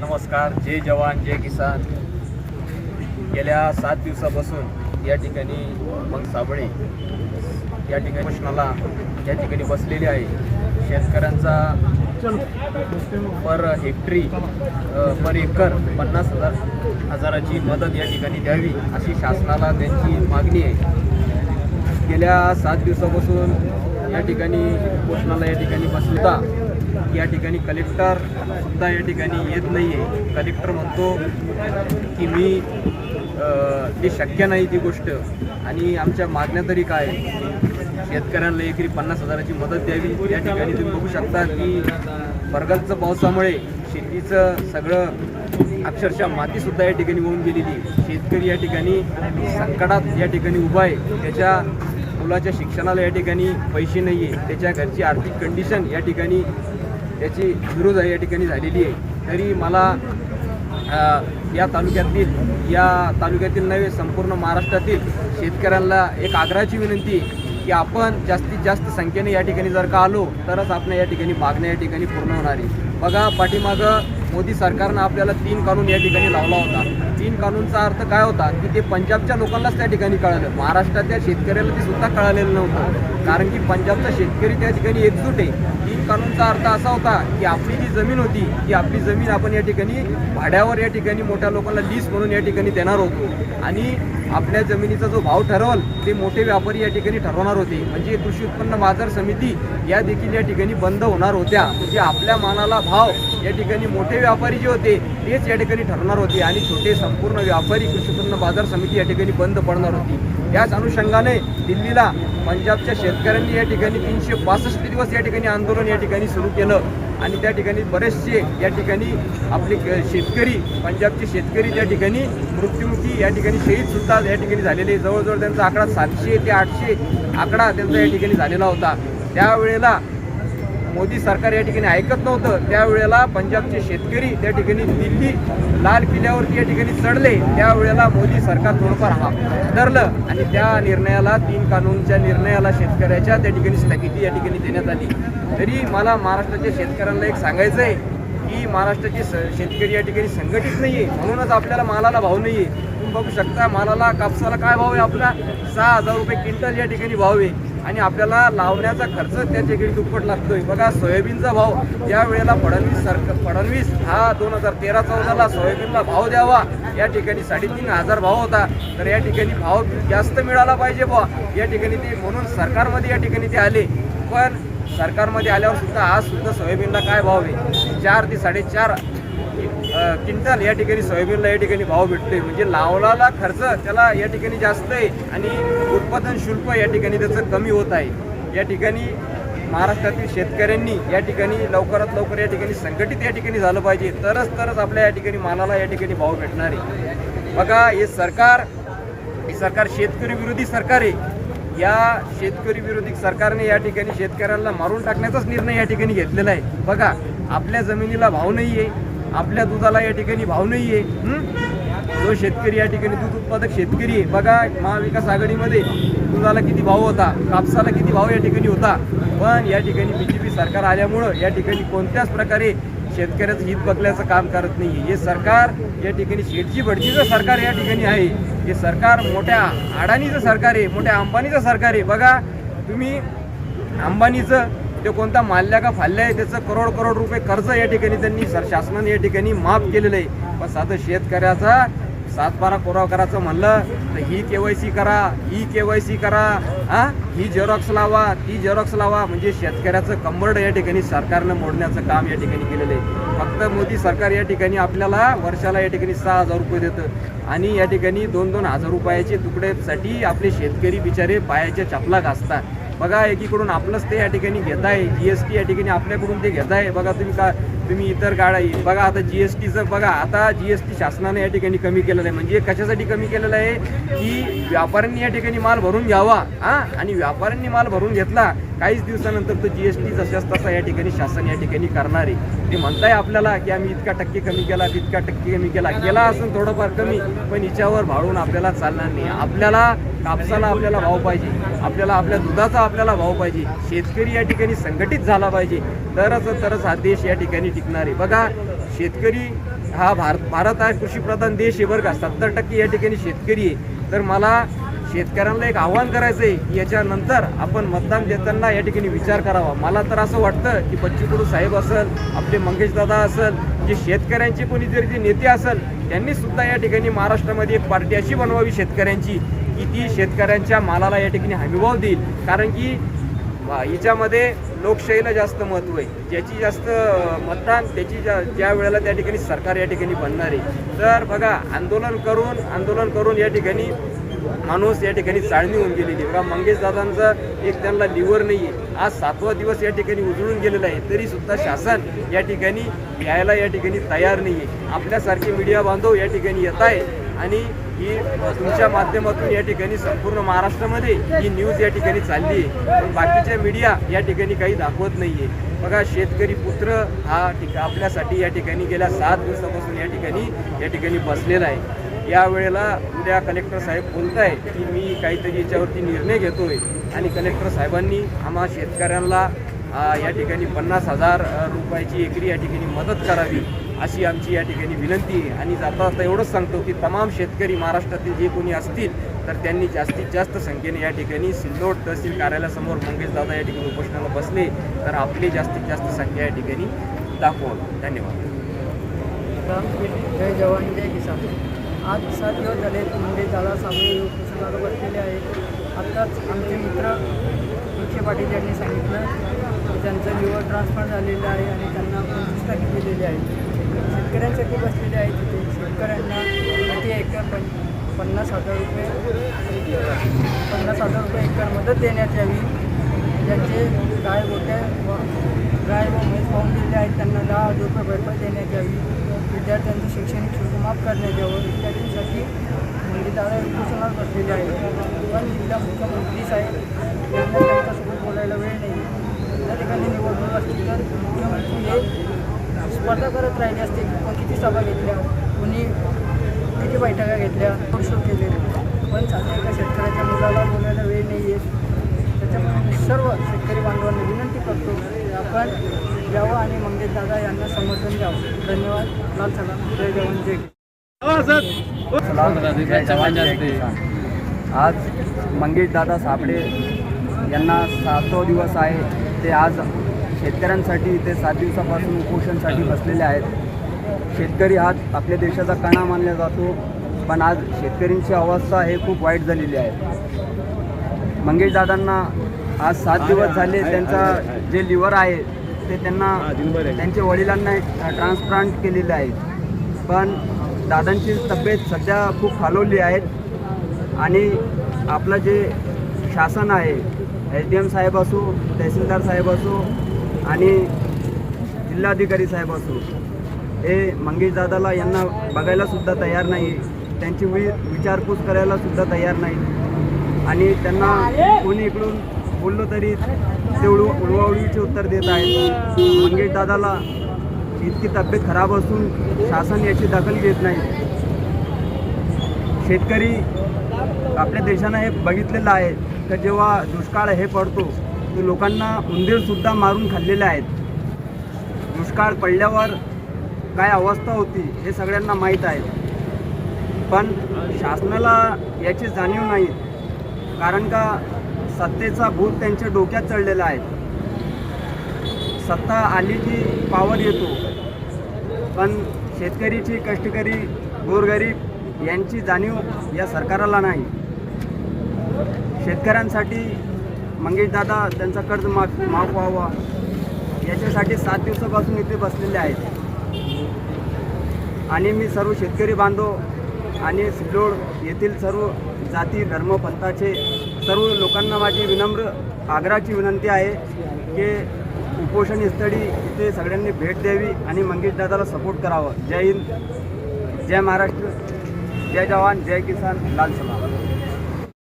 नमस्कार जय जवान जय किसान. गेल्या सात दिवसापासून या ठिकाणी मग साबळे या ठिकाणी प्रश्नाला या ठिकाणी बसलेले आहे शेतकऱ्यांचा पर हेक्टरी पर एकर पन्नास हजार हजाराची मदत या ठिकाणी द्यावी अशी शासनाला त्यांची मागणी आहे. गेल्या सात दिवसापासून या ठिकाणी उपोषणाला या ठिकाणी बसलेला या ठिकाणी कलेक्टर सुद्धा या ठिकाणी येत नाही आहे कलेक्टर म्हणतो की मी ते शक्य नाही ती गोष्ट. आणि आमच्या मागण्या तरी काय? शेतकऱ्यांना एकरी पन्नास हजाराची मदत द्यावी. या ठिकाणी तुम्ही बघू शकता की बरगालचं पावसामुळे शेतीचं सगळं अक्षरशः मातीसुद्धा या ठिकाणी होऊन गेलेली शेतकरी या ठिकाणी संकटात या ठिकाणी उभा आहे. त्याच्या मुलाच्या शिक्षणाला या ठिकाणी पैसे नाही आहे त्याच्या घरची आर्थिक कंडिशन या ठिकाणी त्याची विरोध या ठिकाणी झालेली आहे. तरी मला या तालुक्यातील या तालुक्यातील नव्हे संपूर्ण महाराष्ट्रातील शेतकऱ्यांना एक आग्रहाची विनंती की आपण जास्तीत जास्त संख्येने या ठिकाणी जर का आलो तरच आपल्या या ठिकाणी मागण्या या ठिकाणी पूर्ण होणार आहे. बघा पाठीमागं मोदी सरकारनं आपल्याला तीन कानून या ठिकाणी लावला होता. तीन कानूनचा अर्थ काय होता? की ते पंजाबच्या लोकांनाच त्या ठिकाणी कळालं. महाराष्ट्रातल्या शेतकऱ्याला ते सुद्धा कळालेलं नव्हतं. कारण की पंजाबचा शेतकरी त्या ठिकाणी एकजूट आहे. तीन कानूनचा अर्थ असा होता की आपली जी जमीन होती ती आपली जमीन आपण या ठिकाणी भाड्यावर या ठिकाणी मोठ्या लोकांना लीज म्हणून या ठिकाणी देणार होतो. आणि आपल्या जमिनीचा जो भाव ठरवल ते मोठे व्यापारी या ठिकाणी ठरवणार होते. म्हणजे कृषी उत्पन्न बाजार समिती या देखील या ठिकाणी बंद होणार होत्या. म्हणजे आपल्या मानाला भाव या ठिकाणी मोठे व्यापारी जे होते तेच या ठिकाणी ठरवणार होते. आणि छोटे संपूर्ण व्यापारी कृषी उत्पन्न बाजार समिती या ठिकाणी बंद पडणार होती. याच अनुषंगाने दिल्लीला पंजाबच्या शेतकऱ्यांनी या ठिकाणी तीनशे बासष्ट दिवस या ठिकाणी आंदोलन या ठिकाणी सुरू केलं. आणि त्या ठिकाणी बरेचसे या ठिकाणी आपले शेतकरी पंजाबचे शेतकरी त्या ठिकाणी मृत्युमुखी या ठिकाणी शहीदसुद्धा या ठिकाणी झालेले. जवळजवळ त्यांचा आकडा सातशे ते आठशे आकडा त्यांचा या ठिकाणी झालेला होता. त्यावेळेला मोदी सरकार या ठिकाणी ऐकत नव्हतं. त्यावेळेला पंजाबचे शेतकरी त्या ठिकाणी दिल्ली लाल किल्ल्यावरती या ठिकाणी चढले. त्यावेळेला मोदी सरकार थोडंफार हा धरलं आणि त्या निर्णयाला तीन कानूनच्या निर्णयाला शेतकऱ्याच्या त्या ठिकाणी स्थगिती या ठिकाणी देण्यात आली. तरी मला महाराष्ट्राच्या शेतकऱ्यांना एक सांगायचं आहे की महाराष्ट्राचे स- शेतकरी या ठिकाणी संघटित नाही आहे म्हणूनच आपल्याला मालाला भाव नाही आहे तुम्ही बघू शकता मालाला कापसाला काय भाव आहे आपला? सहा हजार रुपये क्विंटल या ठिकाणी भाव आहे. आणि आपल्याला लावण्याचा खर्च त्या ठिकाणी दुप्पट लागतोय. बघा सोयाबीनचा भाव ज्या वेळेला फडणवीस सरकार फडणवीस हा दोन हजार तेरा चौदाला सोयाबीनला भाव द्यावा. या ठिकाणी साडेतीन हजार भाव होता. तर या ठिकाणी भाव जास्त मिळाला पाहिजे बुवा. या ठिकाणी ते म्हणून सरकारमध्ये या ठिकाणी ते आले. पण सरकारमध्ये आल्यावर सुद्धा आज सुद्धा सोयाबीनला काय भाव आहे? चार ते साडेचार क्विंटल या ठिकाणी सोयाबीनला या ठिकाणी भाव भेटतोय म्हणजे लावलेला खर्च त्याला या ठिकाणी जास्त आहे आणि उत्पादन शुल्क या ठिकाणी त्याचं कमी होत आहे या ठिकाणी महाराष्ट्रातील शेतकऱ्यांनी या ठिकाणी लवकरात लवकर या ठिकाणी संघटित या ठिकाणी झालं पाहिजे तरच तरच आपल्या या ठिकाणी मालाला या ठिकाणी भाव भेटणार आहे बघा हे सरकार हे सरकार शेतकरी विरोधी सरकार आहे या शेतकरी विरोधी सरकारने या ठिकाणी शेतकऱ्यांना मारून टाकण्याचाच निर्णय या ठिकाणी घेतलेला आहे बघा आपल्या जमिनीला भाव नाही आहे आपल्या दुधाला या ठिकाणी भाव नाही आहे जो शेतकरी या ठिकाणी दूध उत्पादक शेतकरी आहे. बघा महाविकास आघाडीमध्ये दुधाला किती भाव होता कापसाला किती भाव या ठिकाणी होता. पण या ठिकाणी बी जे पी सरकार आल्यामुळं या ठिकाणी कोणत्याच प्रकारे शेतकऱ्याचं हित बघल्याचं काम करत नाही हे सरकार या ठिकाणी शेटची भटजीचं सरकार या ठिकाणी आहे. हे सरकार मोठ्या अडाणीचं सरकार आहे मोठ्या अंबानीचं सरकार आहे. बघा तुम्ही अंबानीचं ते कोणता माल्ल्या का फाल्ल्या आहे त्याचं करोड करोड रुपये कर्ज या ठिकाणी त्यांनी सर शासनाने या ठिकाणी माफ केलेलं आहे. पण साधं शेतकऱ्याचा सातबारा कोराव करायचं म्हणलं तर ही के वाय सी करा ही के वाय सी करा हा? ही झेरॉक्स लावा ती झेरॉक्स लावा. म्हणजे शेतकऱ्याचं कंबरड या ठिकाणी सरकारनं मोडण्याचं काम या ठिकाणी केलेलं आहे. फक्त मोदी सरकार या ठिकाणी आपल्याला वर्षाला या ठिकाणी सहा हजार रुपये देतं. आणि या ठिकाणी दोन दोन हजार रुपयाचे तुकड्यासाठी आपले शेतकरी बिचारे पायाच्या चपला घासतात. बघा एकीकडून आपलंच ते या ठिकाणी घेत आहे जी एस टी या ठिकाणी आपल्याकडून ते घेत आहे बघा तुम्ही का तुम्ही इतर गाड्या बघा आता जी एस टीचं बघा आता जी एस टी शासनाने या ठिकाणी कमी केलेलं आहे. म्हणजे कशासाठी कमी केलेलं आहे? की व्यापाऱ्यांनी या ठिकाणी माल भरून घ्यावा हा? आणि व्यापाऱ्यांनी माल भरून घेतला काहीच दिवसानंतर तो जी एस टी जशाच तसा या ठिकाणी शासन या ठिकाणी करणार आहे. ते म्हणताय आपल्याला की आम्ही इतका टक्के कमी केला तितका टक्के कमी केला. केला असं थोडंफार कमी पण हिच्यावर भाळून आपल्याला चालणार नाही. आपल्याला कापसाला आपल्याला भाव पाहिजे. आपल्याला आपल्या दुधाचा आपल्याला भाव पाहिजे. शेतकरी या ठिकाणी संघटित झाला पाहिजे. तरच तरच हा देश या ठिकाणी टिकणार. आहे बघा शेतकरी हा भारत भारत हा कृषीप्रधान देश आहे बरं का. सत्तर टक्के या ठिकाणी शेतकरी आहे. तर मला शेतकऱ्यांना एक आव्हान करायचं आहे की याच्यानंतर आपण मतदान देताना या ठिकाणी विचार करावा. मला तर असं वाटतं की बच्चूकडू साहेब असेल आपले मंगेश दादा असेल जे शेतकऱ्यांचे कोणी जरी जे नेते असेल त्यांनी सुद्धा या ठिकाणी महाराष्ट्रामध्ये एक पार्टी अशी बनवावी शेतकऱ्यांची की ती शेतकऱ्यांच्या मालाला या ठिकाणी हमीभाव देईल. कारण की याच्यामध्ये लोकशाहीला जास्त महत्त्व आहे. ज्याची जास्त मतदान त्याची ज्या ज्या वेळेला त्या ठिकाणी सरकार या ठिकाणी बनणार आहे. तर बघा आंदोलन करून आंदोलन करून या ठिकाणी माणूस या ठिकाणी चाळणी होऊन गेलेली आहे. बघा मंगेश दादांचा एक त्यांना लिव्हर नाही आहे आज सातवा दिवस या ठिकाणी उजळून गेलेला आहे. तरीसुद्धा शासन या ठिकाणी यायला या ठिकाणी तयार नाही आहे आपल्यासारखे मीडिया बांधव या ठिकाणी येत आहे आणि ही तुमच्या माध्यमातून या ठिकाणी संपूर्ण महाराष्ट्रामध्ये ही न्यूज या ठिकाणी चालली आहे. पण बाकीच्या मीडिया या ठिकाणी काही दाखवत नाही आहे बघा शेतकरी पुत्र हा ठिका आपल्यासाठी या ठिकाणी गेल्या सात दिवसापासून या ठिकाणी या ठिकाणी बसलेला आहे. या वेळेला उद्या कलेक्टर साहेब बोलत आहे की मी काहीतरी याच्यावरती निर्णय घेतोय. आणि कलेक्टर साहेबांनी आम्हा शेतकऱ्यांना या ठिकाणी पन्नास हजार रुपयाची एकरी या ठिकाणी मदत करावी. अशी आमची या ठिकाणी विनंती आहे. आणि जाता जाता एवढंच सांगतो की तमाम शेतकरी महाराष्ट्रातील जे कोणी असतील तर त्यांनी जास्तीत जास्त संख्येने या ठिकाणी सिल्लोड तहसील कार्यालयासमोर मंगेश दादा या ठिकाणी उपोषणाला बसले. तर आपली जास्तीत जास्त संख्या या ठिकाणी दाखवावी धन्यवाद. जय जवान जय किसान. आज सात दिवस झाले मुंबई दादा साबळे उपोषणाला बसलेले आहेत. आत्ताच आमचे मित्र विखे पाटील यांनी सांगितलं त्यांचं लिव्हर ट्रान्सफर झालेलं आहे आणि त्यांना पंचवीस टक्के दिलेले आहे. शेतकऱ्यांसाठी बसलेले आहेत तिथे शेतकऱ्यांना प्रति एकर पण पन्नास हजार रुपये पन्नास हजार रुपये एकर मदत देण्यात यावी. ज्यांचे गाय गोट्या व गाय व म्हैस वाहून दिले आहेत त्यांना दहा हजार रुपये भरपाई देण्यात यावी. विद्यार्थ्यांचं शैक्षणिक शुल्क माफ करण्यात यावं. इत्यादींसाठी म्हणजे दादा उपोषणावर बसलेले आहेत. पण जिल्हा मुख्यमंत्री साहेब यांना त्यांच्यासोबत बोलायला वेळ नाही. त्या ठिकाणी निवडणूक असली तर मुख्यमंत्री हे स्पर्धा करत राहिले असते कोण किती सभा घेतल्या? कोणी किती बैठका घेतल्या? शो केले. पण साध्या एका शेतकऱ्याच्या मुलाला बोलायला वेळ नाही आहे त्याच्यामुळे सर्व शेतकरी बांधवांना विनंती करतो आपण यावं आणि मंगेश दादा यांना समर्थन द्यावं. धन्यवाद. लाल सलाम. जय जवान जय जवान जय आज मंगेश दादा साबळे यांना सातवा दिवस आहे. ते आज शेतकऱ्यांसाठी ते सात दिवसापासून उपोषणसाठी बसलेले आहेत. शेतकरी हा आपल्या देशाचा कणा मानला जातो पण आज शेतकऱ्यांची अवस्था हे खूप वाईट झालेली आहे. मंगेश दादांना आज सात दिवस झाले त्यांचा जे लिव्हर आहे ते त्यांना त्यांच्या वडिलांना ट्रान्सप्लांट केलेले आहे. पण दादांची तब्येत सध्या खूप खालवली आहेत आणि आपलं जे शासन आहे एस डी एम साहेब असो तहसीलदार साहेब असो आणि जिल्हाधिकारी साहेब असो हे मंगेश दादाला यांना बघायलासुद्धा तयार नाही. त्यांची वि विचारपूस करायलासुद्धा तयार नाही. आणि त्यांना कोणी इकडून बोललो तरी ते उडव उडवाउडवीचे उत्तर देत आहेत. मंगेश दादाला इतकी तब्येत खराब असून शासन याची दखल घेत नाही. शेतकरी आपल्या देशानं हे बघितलेलं आहे की जेव्हा दुष्काळ हे पडतो ते लोकांना उंदीरसुद्धा मारून खाल्लेले आहेत. दुष्काळ पडल्यावर काय अवस्था होती हे सगळ्यांना माहीत आहे. पण शासनाला याची जाणीव नाही कारण का सत्तेचा भूत त्यांच्या डोक्यात चढलेला आहे. सत्ता आली की पावर येतो. पण शेतकरीची कष्टकरी गोरगरीब यांची जाणीव या सरकाराला नाही. शेतकऱ्यांसाठी मंगेशदादा त्यांचा कर्ज माफ माफ व्हावा. याच्यासाठी सात दिवसापासून इथे बसलेले आहेत. आणि मी सर्व शेतकरी बांधव आणि सिल्लोड येथील सर्व जाती धर्म पंथाचे सर्व लोकांना माझी विनम्र आग्रहाची विनंती आहे की उपोषण स्थळी इथे सगळ्यांनी भेट द्यावी आणि मंगेशदादाला सपोर्ट करावं. जय हिंद जय महाराष्ट्र जय जवान जय किसान लाल सभा